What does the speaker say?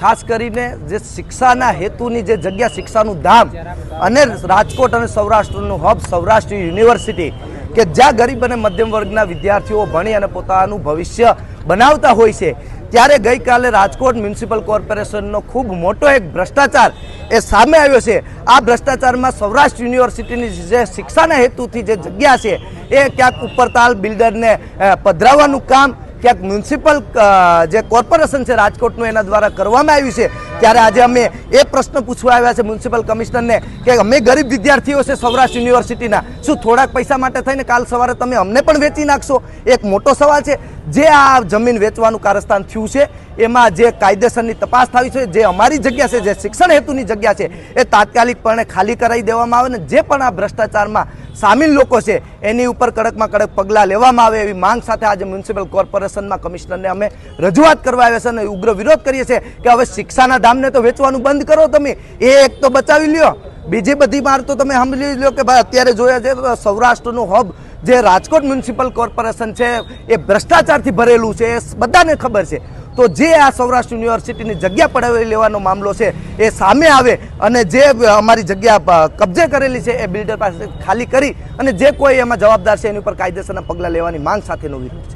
ખાસ કરીને જે શિક્ષાના હેતુની જે જગ્યા શિક્ષાનું ધામ અને રાજકોટ અને સૌરાષ્ટ્રનું હબ સૌરાષ્ટ્ર યુનિવર્સિટી કે જ્યાં ગરીબ અને મધ્યમ વર્ગના વિદ્યાર્થીઓ ભણી અને પોતાનું ભવિષ્ય બનાવતા હોય છે, ત્યારે ગઈકાલે રાજકોટ મ્યુનિસિપલ કોર્પોરેશનનો ખૂબ મોટો એક ભ્રષ્ટાચાર એ સામે આવ્યો છે. આ ભ્રષ્ટાચારમાં સૌરાષ્ટ્ર યુનિવર્સિટીની જે શિક્ષાના હેતુથી જે જગ્યા છે, એ ક્યાંક ઉપરતાલ બિલ્ડરને પધરાવવાનું કામ ક્યાંક મ્યુનિસિપલ જે કોર્પોરેશન છે રાજકોટનું એના દ્વારા કરવામાં આવ્યું છે, ત્યારે આજે અમે એ પ્રશ્ન પૂછવા આવ્યા છે મ્યુનિસિપલ કમિશનરને કે અમે ગરીબ વિદ્યાર્થીઓ છે સૌરાષ્ટ્ર યુનિવર્સિટીના, શું થોડાક પૈસા માટે થઈને કાલ સવારે તમે અમને પણ વેચી નાખશો? એક મોટો સવાલ છે, જે આ જમીન વેચવાનું કારસ્તાન થયું છે, એમાં જે કાયદેસરની તપાસ થવી છે, જે અમારી જગ્યા છે, જે શિક્ષણ હેતુની જગ્યા છે, એ તાત્કાલિકપણે ખાલી કરાવી દેવામાં આવે ને જે પણ આ ભ્રષ્ટાચારમાં સામેલ લોકો છે, એની ઉપર કડકમાં કડક પગલાં લેવામાં આવે એવી માંગ સાથે આજે મ્યુનિસિપલ કોર્પોરેશનમાં કમિશનરને અમે રજૂઆત કરવા આવ્યા છે અને ઉગ્ર વિરોધ કરીએ છીએ કે હવે શિક્ષાના ધામને તો વેચવાનું બંધ કરો તમે, એ એક તો બચાવી લ્યો. બીજી બધી માર તો તમે સમજી લો કે ભાઈ અત્યારે જોયા છે, સૌરાષ્ટ્રનું હબ જે રાજકોટ મ્યુનિસિપલ કોર્પોરેશન છે, એ ભ્રષ્ટાચારથી ભરેલું છે, એ બધાને ખબર છે. તો જે આ સૌરાષ્ટ્ર યુનિવર્સિટીની જગ્યા પડાવી લેવાનો મામલો છે, એ સામે આવે અને જે અમારી જગ્યા કબજે કરેલી છે, એ બિલ્ડર પાસે ખાલી કરી અને જે કોઈ એમાં જવાબદાર છે, એની ઉપર કાયદેસરના પગલાં લેવાની માંગ સાથેનો વિરોધ છે.